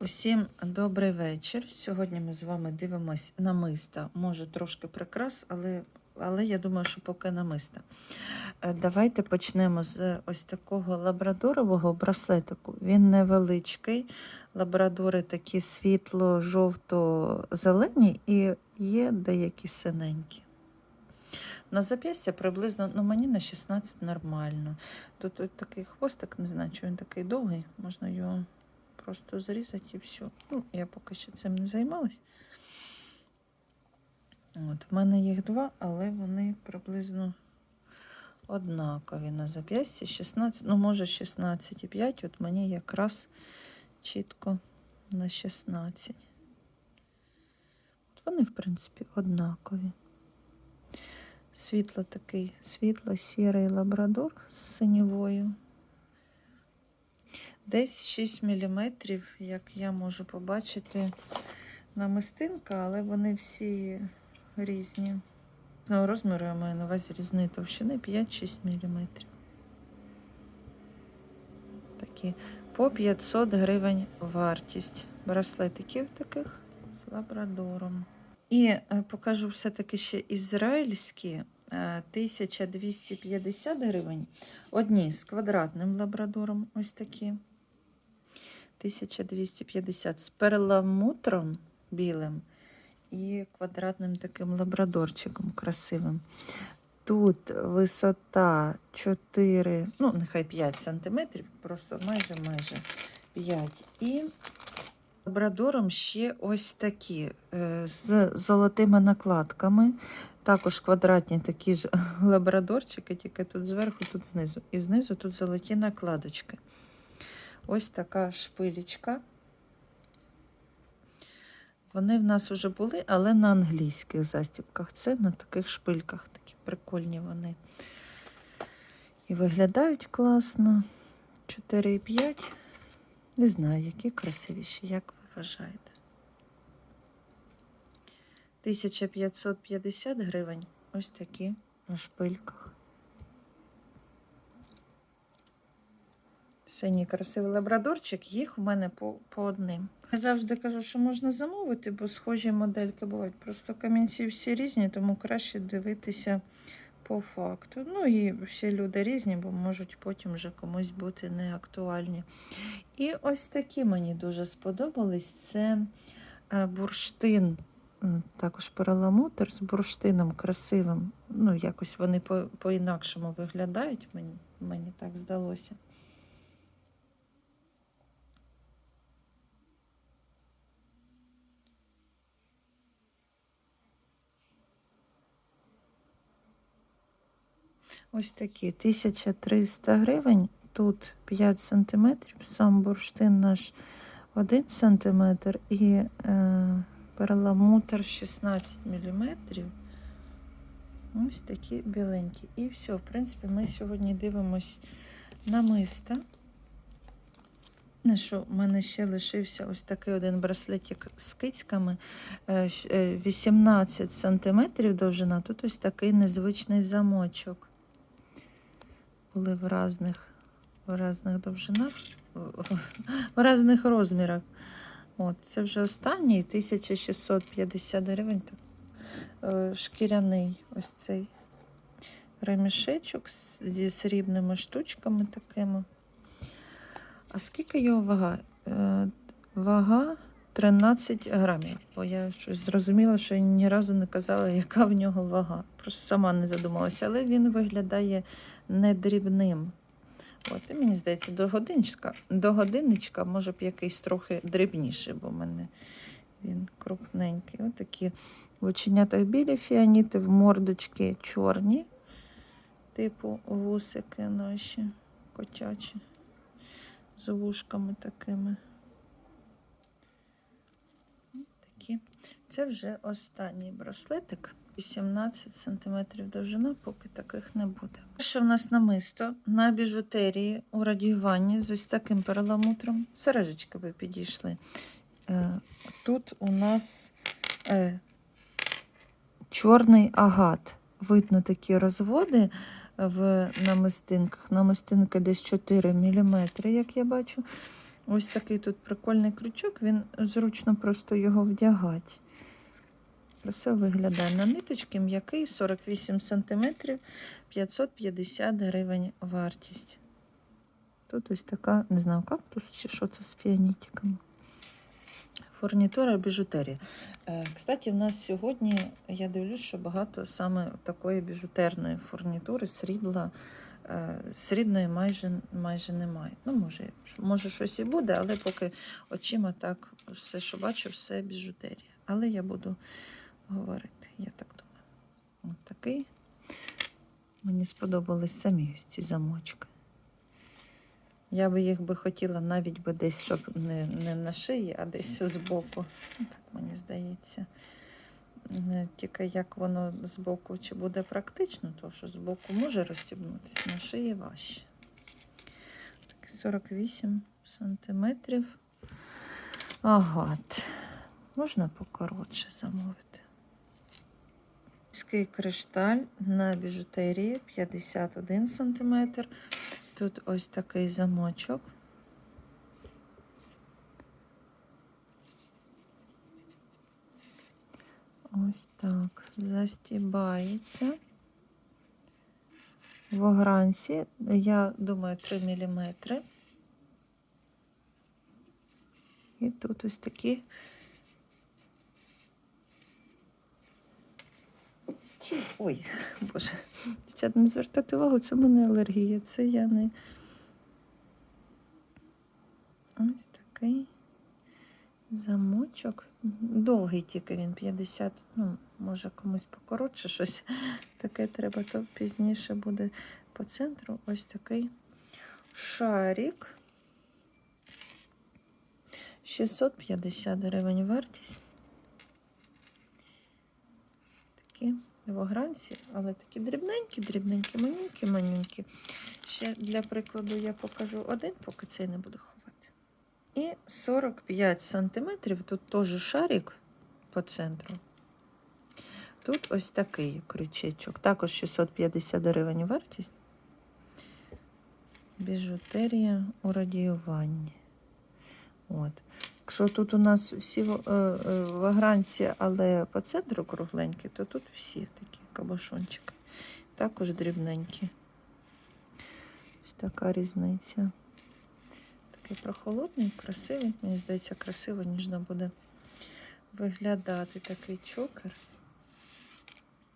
Усім добрий вечір. Сьогодні ми з вами дивимось намиста. Може трошки прикрас, але, але я думаю, що поки намиста. Е, Давайте почнемо з ось такого лабрадорового браслетику. Він невеличкий. Лабрадори такі світло-жовто-зелені і є деякі синенькі. На зап'ястя приблизно, ну мені на 16 нормально. Тут, тут такий хвостик, не знаю, чи він такий довгий, можна його просто зрізати і все. Ну, я поки ще цим не займалась. От, в мене їх два, але вони приблизно однакові на зап'ясті. 16, ну, може, 16,5. От мені якраз чітко на 16. От вони, в принципі, однакові. Світло такий, світло-сірий лабрадор з синьовою. Десь 6 мм, як я можу побачити, намистинка, але вони всі різні. Ну, розміру я маю на увазі різної товщини 5-6 мм. Такі по 500 гривень вартість браслетиків таких з лабрадором. І е, покажу все-таки ще ізраїльські е, 1250 гривень. Одні з квадратним лабрадором, ось такі. 1250 з перламутром білим і квадратним таким лабрадорчиком красивим. Тут висота 4, ну, нехай 5 сантиметрів, просто майже майже 5. І лабрадором ще ось такі е, з золотими накладками. Також квадратні такі ж лабрадорчики, тільки тут зверху, тут знизу. І знизу тут золоті накладочки. Ось така шпилечка. Вони в нас вже були, але на англійських застібках. Це на таких шпильках. Такі прикольні вони. І виглядають класно. 4,5. Не знаю, які красивіші, як ви вважаєте. 1550 гривень. Ось такі на шпильках. Синій красивий лабрадорчик, їх у мене по, по одним. Я завжди кажу, що можна замовити, бо схожі модельки бувають. Просто камінці всі різні, тому краще дивитися по факту. Ну і всі люди різні, бо можуть потім вже комусь бути не актуальні. І ось такі мені дуже сподобались. Це е, бурштин, також перламутр з бурштином красивим. Ну, якось вони по- по-інакшому виглядають, мені, мені так здалося. Ось такі 1300 гривень. Тут 5 см, сам бурштин наш 1 см і е, перламутр 16 мм. Ось такі біленькі. І все, в принципі, ми сьогодні дивимось на миста. Що в мене ще лишився ось такий один браслетик з кицьками. Е, щ- е, 18 см довжина. Тут ось такий незвичний замочок. Були в різних, в різних довжинах, в- в різних розмірах. От, це вже останній 1650 гривень. Так, е, шкіряний ось цей ремішечок зі срібними штучками такими. А скільки його вага? Е, Вага 13 грамів. Бо я щось зрозуміла, що я ні разу не казала, яка в нього вага. Просто сама не задумалася, але він виглядає не дрібним. От, і мені здається, до годинничка, до годинничка може б якийсь трохи дрібніший, бо в мене він крупненький. Ось такі в оченятах білі фіаніти, в мордочки чорні, типу вусики наші котячі з вушками такими. Такі. Це вже останній браслетик. 18 см довжина, поки таких не буде. Перше в нас намисто на біжутерії у радіюванні з ось таким перламутром. Сережечки ви підійшли. Е, Тут у нас е, чорний агат. Видно такі розводи в намистинках. Намистинки десь 4 мм, як я бачу. Ось такий тут прикольний крючок, він зручно просто його вдягати. Красиво виглядає на ниточки, м'який 48 см, 550 гривень вартість. Тут ось така, не знаю, кактус чи що це з фіанітиками. Фурнітура біжутерія. Е, Кстати, в нас сьогодні, я дивлюсь, що багато саме такої біжутерної фурнітури, срібла, срібної майже, майже немає. Ну, може, може, щось і буде, але поки очима так, все, що бачу, все біжутерія. Але я буду говорити, я так думаю. Ось такий. Мені сподобались самі ось ці замочки. Я би їх би хотіла навіть би десь, щоб не, не на шиї, а десь збоку. Так мені здається. Не Тільки як воно збоку, чи буде практично, то що збоку може розстібнутися, на шиї важче. Так, 48 сантиметрів. Агат. Можна покоротше замовити. Міський кришталь на біжутерії 51 сантиметр. Тут ось такий замочок. Ось так. Застібається. В огранці, я думаю, 3 мм. І тут ось такі. Чи... Ой, боже. Дівчат, не звертати увагу, це в мене алергія. Це я не. Ось такий замочок. Довгий тільки він 50, ну, може комусь покоротше щось таке треба, то пізніше буде по центру. Ось такий шарик. 650 гривень вартість. Такі в огранці, але такі дрібненькі, дрібненькі, манюнькі, манюнькі. Ще для прикладу я покажу один, поки цей не буду ховати. І 45 сантиметрів, тут теж шарик по центру. Тут ось такий крючечок. Також 650 гривень вартість. Біжутерія у радіюванні. От. Якщо тут у нас всі в- е, е, вагранці, але по центру кругленькі, то тут всі такі кабошончики. Також дрібненькі. Ось така різниця. Такий прохолодний, красивий. Мені здається, красиво, ніжно буде виглядати такий чокер.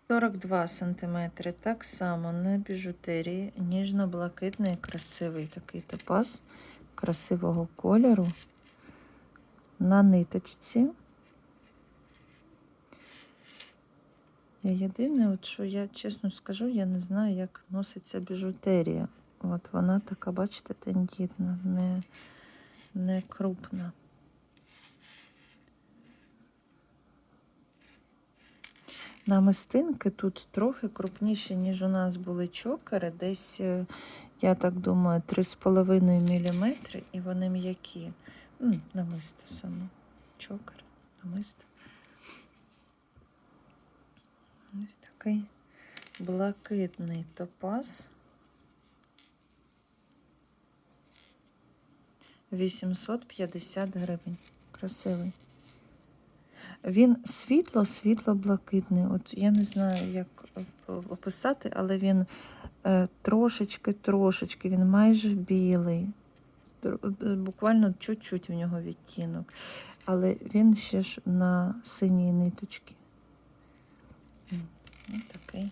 42 сантиметри. Так само на біжутерії. Ніжно-блакитний, красивий такий топаз красивого кольору. На ниточці. Я єдине, от що я чесно скажу, я не знаю, як носиться біжутерія. От вона така, бачите, тендітна, не, не крупна. Намистинки тут трохи крупніші, ніж у нас були чокери. Десь, е, я так думаю, 3,5 мм, і вони м'які. Намисто саме. Чокер, намисто. Ось такий блакитний топаз. 850 гривень. Красивий. Він світло, світло-блакитний. От я не знаю, як описати, але він е, трошечки, трошечки, він майже білий. Буквально чуть-чуть в нього відтінок. Але він ще ж на синій ниточці. Ось такий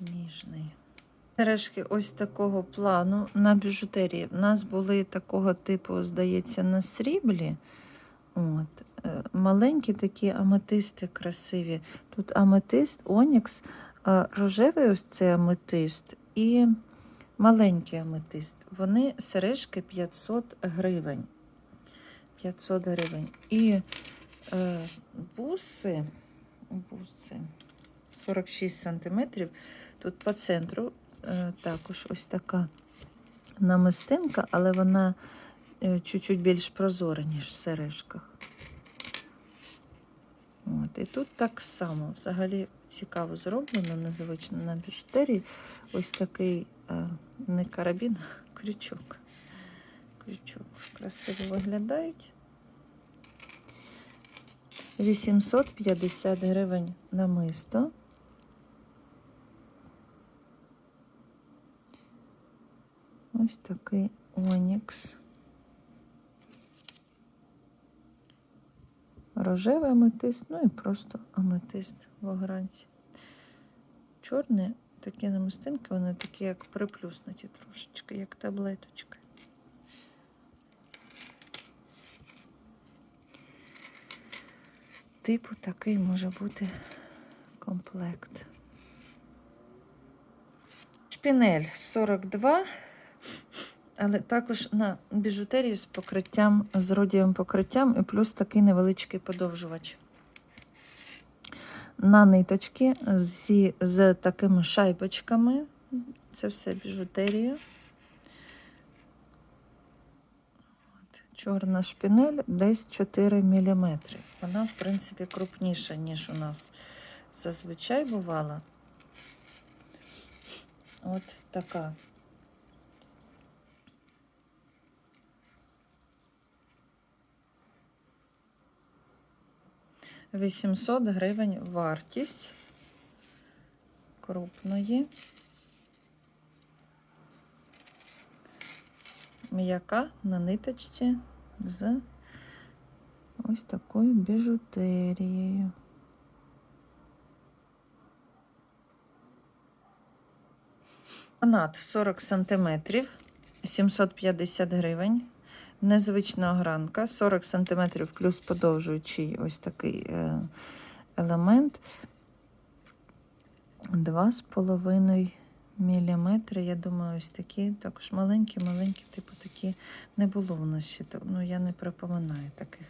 ніжний. Сережки ось такого плану на біжутерії. У нас були такого типу, здається, на сріблі. От. е, Маленькі такі аметисти красиві. Тут аметист, онікс, е, рожевий ось цей аметист і маленький аметист. Вони сережки 500 гривень. 500 гривень. І е, буси, буси 46 сантиметрів. Тут по центру також ось така намистинка, але вона е, чуть-чуть більш прозора, ніж в сережках. От, і тут так само взагалі цікаво зроблено, незвично на біжутерії. Ось такий е, не карабін, а крючок. крючок. Красиво виглядають. 850 гривень намисто. Ось такий онікс. Рожевий аметист, ну і просто аметист в огранці. Чорні такі намистинки, вони такі, як приплюснуті трошечки, як таблеточки. Типу такий може бути комплект. Шпінель 42, але також на біжутерії з покриттям, з родієвим покриттям і плюс такий невеличкий подовжувач. На ниточки зі, з такими шайбочками. Це все біжутерія. Чорна шпінель десь 4 мм. Вона, в принципі, крупніша, ніж у нас зазвичай бувала. От така. Вісімсот гривень вартість крупної. М'яка на ниточці з ось такою біжутерією. Канат 40 см, 750 гривень. Незвична огранка, 40 см плюс подовжуючий ось такий е, елемент. 2,5 мм. Я думаю, ось такі, також маленькі-маленькі, типу такі не було в нас ще. Ну, я не припоминаю таких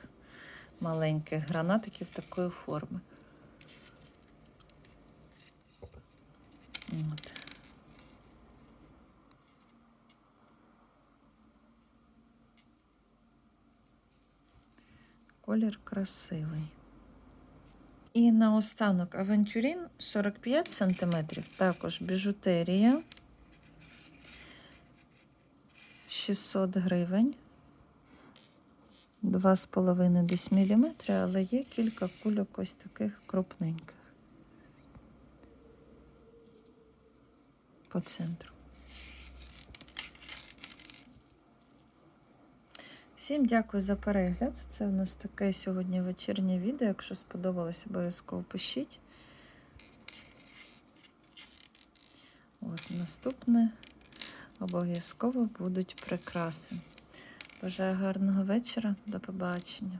маленьких гранатиків такої форми. От. Колір красивий. І наостанок авантюрін 45 см, також біжутерія 600 гривень. 2,5 десь міліметри, але є кілька кульок ось таких крупненьких по центру. Всім дякую за перегляд. Це в нас таке сьогодні вечірнє відео. Якщо сподобалось, обов'язково пишіть. От наступне обов'язково будуть прикраси. Бажаю гарного вечора. До побачення.